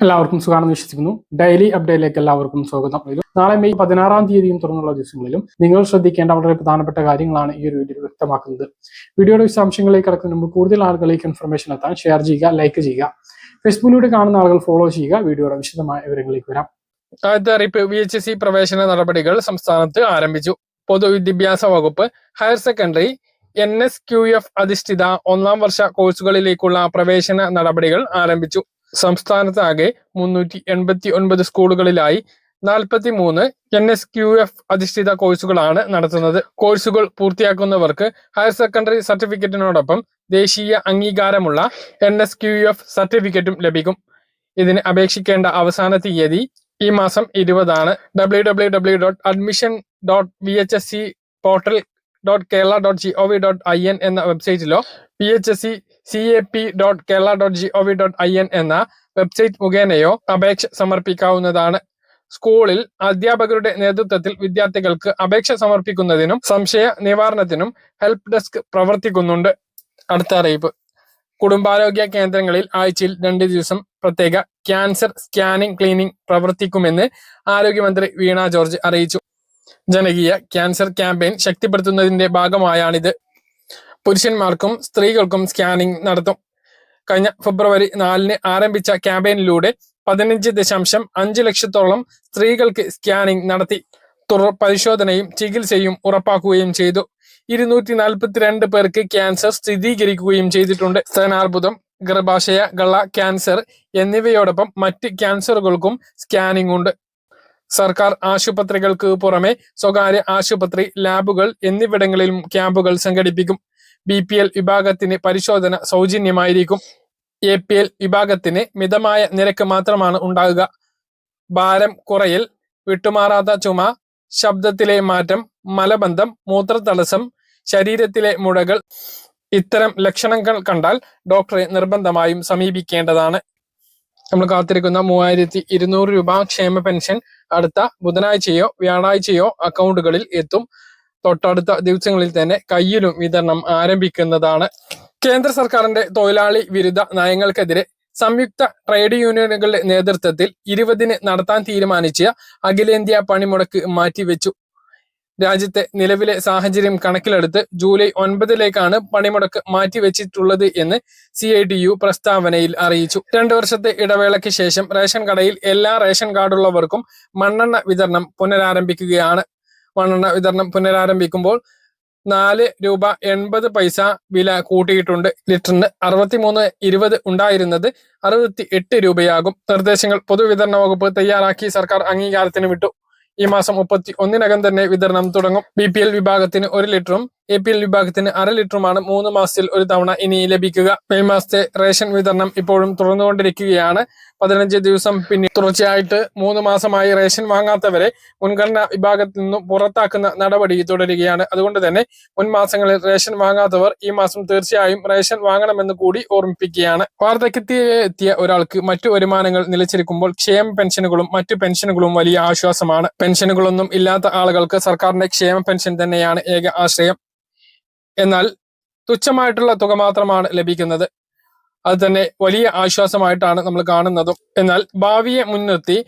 എല്ലാവർക്കും സുഖമാണെന്ന് വിശ്വസിക്കുന്നു. ഡെയിലി അപ്ഡേറ്റിലേക്ക് എല്ലാവർക്കും സ്വാഗതം. നാളെ മെയ് പതിനാറാം തീയതിയും തുറന്നുള്ള ദിവസങ്ങളിലും നിങ്ങൾ ശ്രദ്ധിക്കേണ്ട വളരെ പ്രധാനപ്പെട്ട കാര്യങ്ങളാണ് ഈ ഒരു വീഡിയോ വ്യക്തമാക്കുന്നത്. വീഡിയോയുടെ വിശദാംശങ്ങളിലേക്ക് കടക്കുന്ന മുമ്പ് കൂടുതൽ ആളുകളിലേക്ക് ഇൻഫർമേഷൻ എത്താൻ ഷെയർ ചെയ്യുക ലൈക്ക് ചെയ്യുക. ഫേസ്ബുക്കിലൂടെ കാണുന്ന ആളുകൾ ഫോളോ ചെയ്യുക. വീഡിയോയുടെ വിശദമായ വിവരങ്ങളിലേക്ക് വരാം. ആദ്യത്തെ അറിയിപ്പ് വി എച്ച് സി പ്രവേശന നടപടികൾ സംസ്ഥാനത്ത് ആരംഭിച്ചു. പൊതുവിദ്യാഭ്യാസ വകുപ്പ് higher secondary N S Q F അധിഷ്ഠിത ഒന്നാം വർഷ കോഴ്സുകളിലേക്കുള്ള പ്രവേശന നടപടികൾ ആരംഭിച്ചു. സംസ്ഥാനത്താകെ മുന്നൂറ്റി എൺപത്തി ഒൻപത് സ്കൂളുകളിലായി നാൽപ്പത്തി മൂന്ന് എൻ എസ് ക്യു എഫ് അധിഷ്ഠിത കോഴ്സുകളാണ് നടത്തുന്നത്. കോഴ്സുകൾ പൂർത്തിയാക്കുന്നവർക്ക് ഹയർ സെക്കൻഡറി സർട്ടിഫിക്കറ്റിനോടൊപ്പം ദേശീയ അംഗീകാരമുള്ള എൻ എസ് ക്യു എഫ് സർട്ടിഫിക്കറ്റും ലഭിക്കും. ഇതിന് അപേക്ഷിക്കേണ്ട അവസാന തീയതി ഈ മാസം ഇരുപതാണ്. W W W dot admission dot V H S C portal dot Kerala dot G O V dot I N എന്ന വെബ്സൈറ്റിലോ P H S C C A P dot Kerala dot G O V dot I N എന്ന website മുഖേനയോ അപേക്ഷ സമർപ്പിക്കാവുന്നതാണ്. സ്കൂളിൽ അധ്യാപകരുടെ നേതൃത്വത്തിൽ വിദ്യാർത്ഥികൾക്ക് അപേക്ഷ സമർപ്പിക്കുന്നതിനും സംശയ നിവാരണത്തിനും ഹെൽപ്പ് ഡെസ്ക് പ്രവർത്തിക്കുന്നുണ്ട്. അടുത്ത അറിയിപ്പ്. കുടുംബാരോഗ്യ കേന്ദ്രങ്ങളിൽ ആഴ്ചയിൽ രണ്ട് ദിവസം പ്രത്യേക ക്യാൻസർ സ്കാനിംഗ് ക്ലീനിംഗ് പ്രവർത്തിക്കുമെന്ന് ആരോഗ്യമന്ത്രി വീണ ജോർജ് അറിയിച്ചു. ജനകീയ ക്യാൻസർ ക്യാമ്പയിൻ ശക്തിപ്പെടുത്തുന്നതിന്റെ ഭാഗമായാണിത്. പുരുഷന്മാർക്കും സ്ത്രീകൾക്കും സ്കാനിംഗ് നടത്തും. കഴിഞ്ഞ ഫെബ്രുവരി നാലിന് ആരംഭിച്ച ക്യാമ്പയിനിലൂടെ പതിനഞ്ച് ദശാംശം അഞ്ച് ലക്ഷത്തോളം സ്ത്രീകൾക്ക് സ്കാനിംഗ് നടത്തി. തുടർ പരിശോധനയും ചികിത്സയും ഉറപ്പാക്കുകയും ചെയ്തു. ഇരുന്നൂറ്റി നാൽപ്പത്തിരണ്ട് പേർക്ക് ക്യാൻസർ സ്ഥിരീകരിക്കുകയും ചെയ്തിട്ടുണ്ട്. സ്തനാർബുദം ഗർഭാശയ ഗള ക്യാൻസർ എന്നിവയോടൊപ്പം മറ്റ് ക്യാൻസറുകൾക്കും സ്കാനിംഗ് ഉണ്ട്. സർക്കാർ ആശുപത്രികൾക്ക് പുറമെ സ്വകാര്യ ആശുപത്രി ലാബുകൾ എന്നിവിടങ്ങളിലും ക്യാമ്പുകൾ സംഘടിപ്പിക്കും. ബി പി എൽ വിഭാഗത്തിന് പരിശോധന സൗജന്യമായിരിക്കും. എ പി എൽ വിഭാഗത്തിന് മിതമായ നിരക്ക് മാത്രമാണ് ഉണ്ടാകുക. ഭാരം കുറയൽ വിട്ടുമാറാത്ത ചുമ ശബ്ദത്തിലെ മാറ്റം മലബന്ധം മൂത്രതടസ്സം ശരീരത്തിലെ മുഴകൾ ഇത്തരം ലക്ഷണങ്ങൾ കണ്ടാൽ ഡോക്ടറെ നിർബന്ധമായും സമീപിക്കേണ്ടതാണ്. നമ്മൾ കാത്തിരിക്കുന്ന മൂവായിരത്തി ഇരുന്നൂറ് രൂപ ക്ഷേമ പെൻഷൻ അടുത്ത ബുധനാഴ്ചയോ വ്യാഴാഴ്ചയോ അക്കൗണ്ടുകളിൽ എത്തും. തൊട്ടടുത്ത ദിവസങ്ങളിൽ തന്നെ കയ്യിലും വിതരണം ആരംഭിക്കുന്നതാണ്. കേന്ദ്ര സർക്കാരിന്റെ തൊഴിലാളി വിരുദ്ധ നയങ്ങൾക്കെതിരെ സംയുക്ത ട്രേഡ് യൂണിയനുകളുടെ നേതൃത്വത്തിൽ ഇരുപതിന് നടത്താൻ തീരുമാനിച്ച അഖിലേന്ത്യാ പണിമുടക്ക് മാറ്റിവെച്ചു. രാജ്യത്തെ നിലവിലെ സാഹചര്യം കണക്കിലെടുത്ത് ജൂലൈ ഒൻപതിലേക്കാണ് പണിമുടക്ക് മാറ്റിവെച്ചിട്ടുള്ളത് എന്ന് സി ഐ ടി യു പ്രസ്താവനയിൽ അറിയിച്ചു. രണ്ടു വർഷത്തെ ഇടവേളയ്ക്ക് ശേഷം റേഷൻ കടയിൽ എല്ലാ റേഷൻ കാർഡുള്ളവർക്കും മണ്ണെണ്ണ വിതരണം പുനരാരംഭിക്കുകയാണ്. മണ്ണെണ്ണ വിതരണം പുനരാരംഭിക്കുമ്പോൾ നാല് രൂപ എൺപത് പൈസ വില കൂട്ടിയിട്ടുണ്ട്. ലിറ്ററിന് അറുപത്തിമൂന്ന് ഇരുപത് ഉണ്ടായിരുന്നത് അറുപത്തി എട്ട് രൂപയാകും. നിർദ്ദേശങ്ങൾ പൊതുവിതരണ വകുപ്പ് തയ്യാറാക്കി സർക്കാർ അംഗീകാരത്തിന് വിട്ടു. ഈ മാസം മുപ്പത്തി ഒന്നിനകം തന്നെ വിതരണം തുടങ്ങും. ബി വിഭാഗത്തിന് ഒരു ലിറ്ററും എ പി എൽ വിഭാഗത്തിന് അര ലിറ്ററുമാണ് മൂന്ന് മാസത്തിൽ ഒരു തവണ ഇനി ലഭിക്കുക. മെയ് മാസത്തെ റേഷൻ വിതരണം ഇപ്പോഴും തുടർന്നുകൊണ്ടിരിക്കുകയാണ്. പതിനഞ്ച് ദിവസം പിന്നെ തുടർച്ചയായിട്ട് മൂന്ന് മാസമായി റേഷൻ വാങ്ങാത്തവരെ മുൻഗണനാ വിഭാഗത്തിൽ നിന്നും പുറത്താക്കുന്ന നടപടി തുടരുകയാണ്. അതുകൊണ്ട് തന്നെ മുൻ മാസങ്ങളിൽ റേഷൻ വാങ്ങാത്തവർ ഈ മാസം തീർച്ചയായും റേഷൻ വാങ്ങണമെന്ന് കൂടി ഓർമ്മിപ്പിക്കുകയാണ്. വാർദ്ധക്യത്തിലെത്തിയ ഒരാൾക്ക് മറ്റു വരുമാനങ്ങൾ നിലച്ചിരിക്കുമ്പോൾ ക്ഷേമ പെൻഷനുകളും മറ്റു പെൻഷനുകളും വലിയ ആശ്വാസമാണ്. പെൻഷനുകളൊന്നും ഇല്ലാത്ത ആളുകൾക്ക് സർക്കാരിന്റെ ക്ഷേമ പെൻഷൻ തന്നെയാണ് ഏക ആശ്രയം. എന്നാൽ തുച്ഛമായിട്ടുള്ള തുക മാത്രമാണ് ലഭിക്കുന്നത്. അത് തന്നെ വലിയ ആശ്വാസമായിട്ടാണ് നമ്മൾ കാണുന്നതും. എന്നാൽ ഭാവിയെ മുൻനിർത്തി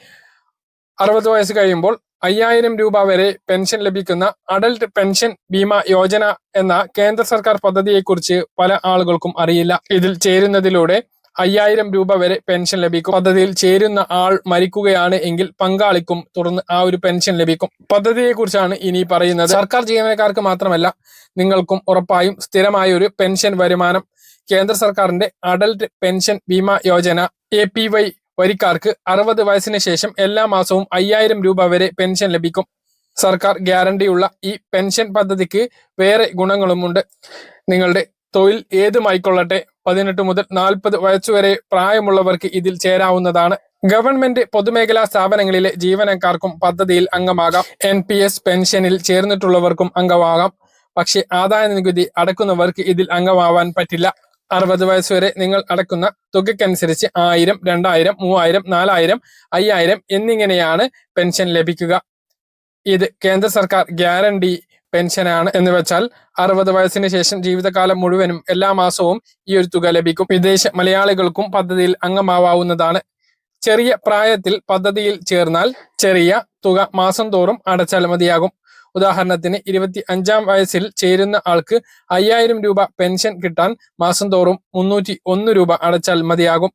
അറുപത് വയസ്സ് കഴിയുമ്പോൾ അയ്യായിരം രൂപ വരെ പെൻഷൻ ലഭിക്കുന്ന അഡൽട്ട് പെൻഷൻ ബീമ യോജന എന്ന കേന്ദ്ര സർക്കാർ പദ്ധതിയെക്കുറിച്ച് പല ആളുകൾക്കും അറിയില്ല. ഇതിൽ ചേരുന്നതിലൂടെ അയ്യായിരം രൂപ വരെ പെൻഷൻ ലഭിക്കും. പദ്ധതിയിൽ ചേരുന്ന ആൾ മരിക്കുകയാണ് എങ്കിൽ പങ്കാളിക്കും തുടർന്ന് ആ ഒരു പെൻഷൻ ലഭിക്കും. പദ്ധതിയെ കുറിച്ചാണ് ഇനി പറയുന്നത്. സർക്കാർ ജീവനക്കാർക്ക് മാത്രമല്ല നിങ്ങൾക്കും ഉറപ്പായും സ്ഥിരമായ ഒരു പെൻഷൻ വരുമാനം. കേന്ദ്ര സർക്കാരിന്റെ adult pension Bima Yojana A P Y വരിക്കാർക്ക് അറുപത് വയസ്സിന് ശേഷം എല്ലാ മാസവും അയ്യായിരം രൂപ വരെ പെൻഷൻ ലഭിക്കും. സർക്കാർ ഗ്യാരണ്ടിയുള്ള ഈ പെൻഷൻ പദ്ധതിക്ക് വേറെ ഗുണങ്ങളുമുണ്ട്. നിങ്ങളുടെ തൊഴിൽ ഏതുമായിക്കൊള്ളട്ടെ? പതിനെട്ട് മുതൽ നാൽപ്പത് വയസ്സുവരെ പ്രായമുള്ളവർക്ക് ഇതിൽ ചേരാവുന്നതാണ്. ഗവൺമെന്റ് പൊതുമേഖലാ സ്ഥാപനങ്ങളിലെ ജീവനക്കാർക്കും പദ്ധതിയിൽ അംഗമാകാം. എൻ പി എസ് പെൻഷനിൽ ചേർന്നിട്ടുള്ളവർക്കും അംഗമാകാം. പക്ഷേ ആദായ നികുതി അടക്കുന്നവർക്ക് ഇതിൽ അംഗമാവാൻ പറ്റില്ല. അറുപത് വയസ്സുവരെ നിങ്ങൾ അടക്കുന്ന തുകയ്ക്കനുസരിച്ച് ആയിരം രണ്ടായിരം മൂവായിരം നാലായിരം അയ്യായിരം എന്നിങ്ങനെയാണ് പെൻഷൻ ലഭിക്കുക. ഇത് കേന്ദ്ര സർക്കാർ ഗ്യാരണ്ടി പെൻഷനാണ് എന്ന് വെച്ചാൽ അറുപത് വയസ്സിന് ശേഷം ജീവിതകാലം മുഴുവനും എല്ലാ മാസവും ഈ ഒരു തുക ലഭിക്കും. വിദേശ മലയാളികൾക്കും പദ്ധതിയിൽ അംഗമാവാവുന്നതാണ്. ചെറിയ പ്രായത്തിൽ പദ്ധതിയിൽ ചേർന്നാൽ ചെറിയ തുക മാസം തോറും അടച്ചാൽ മതിയാകും. ഉദാഹരണത്തിന് ഇരുപത്തി അഞ്ചാം വയസ്സിൽ ചേരുന്ന ആൾക്ക് അയ്യായിരം രൂപ പെൻഷൻ കിട്ടാൻ മാസം തോറും മുന്നൂറ്റി ഒന്ന് രൂപ അടച്ചാൽ മതിയാകും.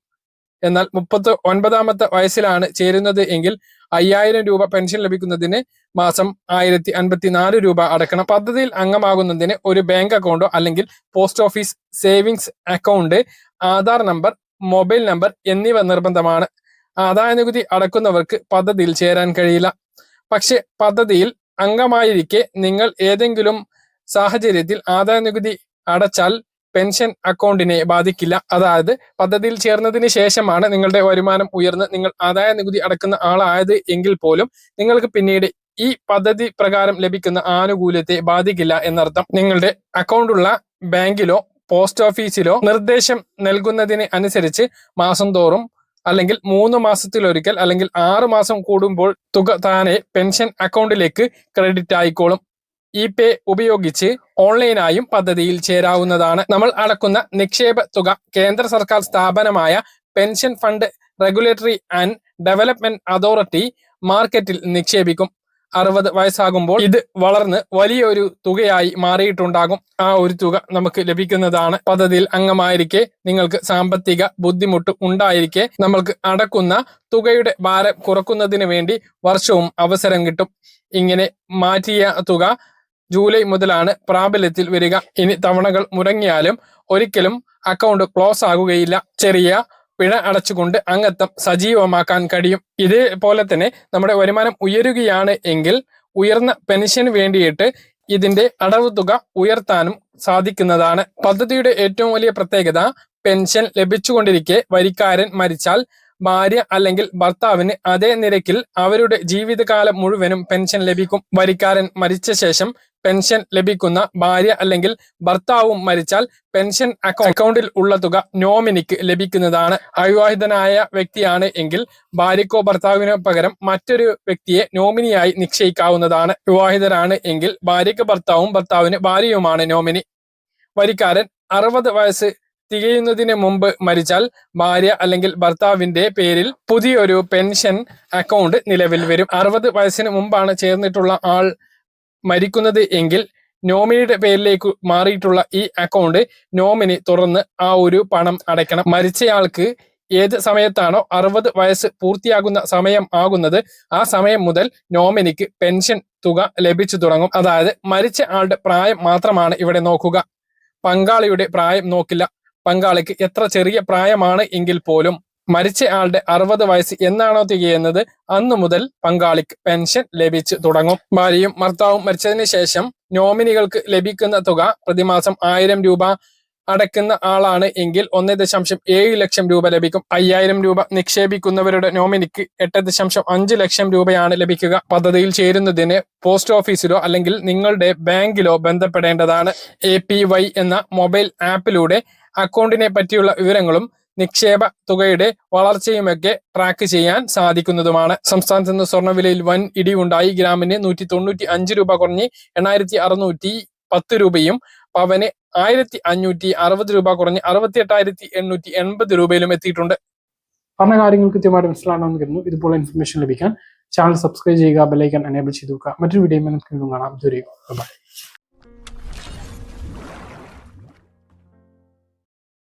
എന്നാൽ മുപ്പത്തി ഒൻപതാമത്തെ വയസ്സിലാണ് ചേരുന്നത് എങ്കിൽ അയ്യായിരം രൂപ പെൻഷൻ ലഭിക്കുന്നതിന് മാസം ആയിരത്തി അൻപത്തിനാല് രൂപ അടക്കണം പദ്ധതിയിൽ അംഗമാകുന്നതിന് ഒരു ബാങ്ക് അക്കൗണ്ടോ അല്ലെങ്കിൽ post office savings account Aadhaar number mobile number എന്നിവ നിർബന്ധമാണ്. ആദായ നികുതി അടക്കുന്നവർക്ക് പദ്ധതിയിൽ ചേരാൻ കഴിയില്ല. പക്ഷെ പദ്ധതിയിൽ അംഗമായിരിക്കെ നിങ്ങൾ ഏതെങ്കിലും സാഹചര്യത്തിൽ ആദായ നികുതി അടച്ചാൽ പെൻഷൻ അക്കൗണ്ടിനെ ബാധിക്കില്ല. അതായത് പദ്ധതിയിൽ ചേർന്നതിന് ശേഷമാണ് നിങ്ങളുടെ വരുമാനം ഉയർന്ന് നിങ്ങൾ ആദായ നികുതി അടക്കുന്ന ആളായത് എങ്കിൽ പോലും നിങ്ങൾക്ക് പിന്നീട് ഈ പദ്ധതി പ്രകാരം ലഭിക്കുന്ന ആനുകൂല്യത്തെ ബാധിക്കില്ല എന്നർത്ഥം. നിങ്ങളുടെ അക്കൗണ്ടുള്ള ബാങ്കിലോ പോസ്റ്റ് ഓഫീസിലോ നിർദ്ദേശം നൽകുന്നതിന് അനുസരിച്ച് മാസം തോറും അല്ലെങ്കിൽ മൂന്ന് മാസത്തിലൊരിക്കൽ അല്ലെങ്കിൽ ആറ് മാസം കൂടുമ്പോൾ തുക താനെ പെൻഷൻ അക്കൗണ്ടിലേക്ക് ക്രെഡിറ്റ് ആയിക്കോളും. ഇ പേ ഉപയോഗിച്ച് ഓൺലൈനായും പദ്ധതിയിൽ ചേരാവുന്നതാണ്. നമ്മൾ അടക്കുന്ന നിക്ഷേപ തുക കേന്ദ്ര സർക്കാർ സ്ഥാപനമായ pension fund regulatory and development authority മാർക്കറ്റിൽ നിക്ഷേപിക്കും. അറുപത് വയസ്സാകുമ്പോൾ ഇത് വളർന്ന് വലിയൊരു തുകയായി മാറിയിട്ടുണ്ടാകും. ആ ഒരു തുക നമുക്ക് ലഭിക്കുന്നതാണ്. പദ്ധതിയിൽ അംഗമായിരിക്കെ നിങ്ങൾക്ക് സാമ്പത്തിക ബുദ്ധിമുട്ട് ഉണ്ടായിരിക്കെ നമ്മൾക്ക് അടക്കുന്ന തുകയുടെ ഭാരം കുറക്കുന്നതിന് വേണ്ടി വർഷവും അവസരം കിട്ടും. ഇങ്ങനെ മാറ്റിയ തുക ജൂലൈ മുതലാണ് പ്രാബല്യത്തിൽ വരിക. ഇനി തവണകൾ മുടങ്ങിയാലും ഒരിക്കലും അക്കൗണ്ട് ക്ലോസ് ആകുകയില്ല. ചെറിയ പിഴ അടച്ചുകൊണ്ട് അംഗത്വം സജീവമാക്കാൻ കഴിയും. ഇതേപോലെ തന്നെ നമ്മുടെ വരുമാനം ഉയരുകയാണ് എങ്കിൽ ഉയർന്ന പെൻഷന് വേണ്ടിയിട്ട് ഇതിന്റെ അടവ് തുക ഉയർത്താനും സാധിക്കുന്നതാണ്. പദ്ധതിയുടെ ഏറ്റവും വലിയ പ്രത്യേകത പെൻഷൻ ലഭിച്ചുകൊണ്ടിരിക്കെ വരിക്കാരൻ മരിച്ചാൽ ഭാര്യ അല്ലെങ്കിൽ ഭർത്താവിന് അതേ നിരക്കിൽ അവരുടെ ജീവിതകാലം മുഴുവനും പെൻഷൻ ലഭിക്കും. വരിക്കാരൻ മരിച്ച ശേഷം പെൻഷൻ ലഭിക്കുന്ന ഭാര്യ അല്ലെങ്കിൽ ഭർത്താവും മരിച്ചാൽ പെൻഷൻ അക്കൗ- അക്കൗണ്ടിൽ ഉള്ള തുക നോമിനിക്ക് ലഭിക്കുന്നതാണ്. അവിവാഹിതനായ വ്യക്തിയാണ് എങ്കിൽ ഭാര്യക്കോ ഭർത്താവിനോ പകരം മറ്റൊരു വ്യക്തിയെ നോമിനിയായി നിശ്ചയിക്കാവുന്നതാണ്. വിവാഹിതരാണ് എങ്കിൽ ഭാര്യയ്ക്ക് ഭർത്താവും ഭർത്താവിന് ഭാര്യയുമാണ് നോമിനി. വരിക്കാരൻ അറുപത് വയസ്സ് തികയുന്നതിന് മുമ്പ് മരിച്ചാൽ ഭാര്യ അല്ലെങ്കിൽ ഭർത്താവിന്റെ പേരിൽ പുതിയൊരു പെൻഷൻ അക്കൗണ്ട് നിലവിൽ വരും. അറുപത് വയസ്സിന് മുമ്പാണ് ചേർന്നിട്ടുള്ള ആൾ മരിക്കുന്നത് എങ്കിൽ നോമിനിയുടെ പേരിലേക്ക് മാറിയിട്ടുള്ള ഈ അക്കൗണ്ട് നോമിനി തുറന്ന് ആ ഒരു പണം അടയ്ക്കണം. മരിച്ചയാൾക്ക് ഏത് സമയത്താണോ അറുപത് വയസ്സ് പൂർത്തിയാകുന്ന സമയം ആകുന്നത് ആ സമയം മുതൽ നോമിനിക്ക് പെൻഷൻ തുക ലഭിച്ചു തുടങ്ങും. അതായത് മരിച്ച ആളുടെ പ്രായം മാത്രമാണ് ഇവിടെ നോക്കുക. പങ്കാളിയുടെ പ്രായം നോക്കില്ല. പങ്കാളിക്ക് എത്ര ചെറിയ പ്രായമാണ് എങ്കിൽ പോലും മരിച്ച ആളുടെ അറുപത് വയസ്സ് എന്നാണോ തികയുന്നത് അന്നു മുതൽ പങ്കാളിക്ക് പെൻഷൻ ലഭിച്ചു തുടങ്ങും. ഭാര്യയും ഭർത്താവും മരിച്ചതിന് ശേഷം നോമിനികൾക്ക് ലഭിക്കുന്ന തുക പ്രതിമാസം ആയിരം രൂപ അടയ്ക്കുന്ന ആളാണ് എങ്കിൽ ഒന്ന് ദശാംശം ഏഴ് ലക്ഷം രൂപ ലഭിക്കും. അയ്യായിരം രൂപ നിക്ഷേപിക്കുന്നവരുടെ നോമിനിക്ക് എട്ട് ദശാംശം അഞ്ച് ലക്ഷം രൂപയാണ് ലഭിക്കുക. പദ്ധതിയിൽ ചേരുന്നതിന് പോസ്റ്റ് ഓഫീസിലോ അല്ലെങ്കിൽ നിങ്ങളുടെ ബാങ്കിലോ ബന്ധപ്പെടേണ്ടതാണ്. എ എന്ന മൊബൈൽ ആപ്പിലൂടെ അക്കൗണ്ടിനെ പറ്റിയുള്ള വിവരങ്ങളും നിക്ഷേപ തുകയുടെ വളർച്ചയുമൊക്കെ ട്രാക്ക് ചെയ്യാൻ സാധിക്കുന്നതുമാണ്. സംസ്ഥാനത്ത് നിന്ന് സ്വർണവിലയിൽ വൻ ഇടിവുണ്ടായി. ഗ്രാമിന് നൂറ്റി തൊണ്ണൂറ്റി അഞ്ച് രൂപ കുറഞ്ഞ് എണ്ണായിരത്തി അറുന്നൂറ്റി പത്ത് രൂപയും പവന് ആയിരത്തി അഞ്ഞൂറ്റി അറുപത് രൂപ കുറഞ്ഞ് അറുപത്തി എട്ടായിരത്തി എണ്ണൂറ്റി എൺപത് രൂപയിലും എത്തിയിട്ടുണ്ട്. പറഞ്ഞ കാര്യങ്ങൾ കൃത്യമായിട്ട് മനസ്സിലാണെന്ന് കരുതുന്നു. ഇതുപോലെ ഇൻഫർമേഷൻ ലഭിക്കാൻ ചാനൽ സബ്സ്ക്രൈബ് ചെയ്യുക ബെലൈക്കൻ എനേബിൾ ചെയ്തു മറ്റൊരു വീഡിയോ നമുക്ക് കാണാം. ബൈ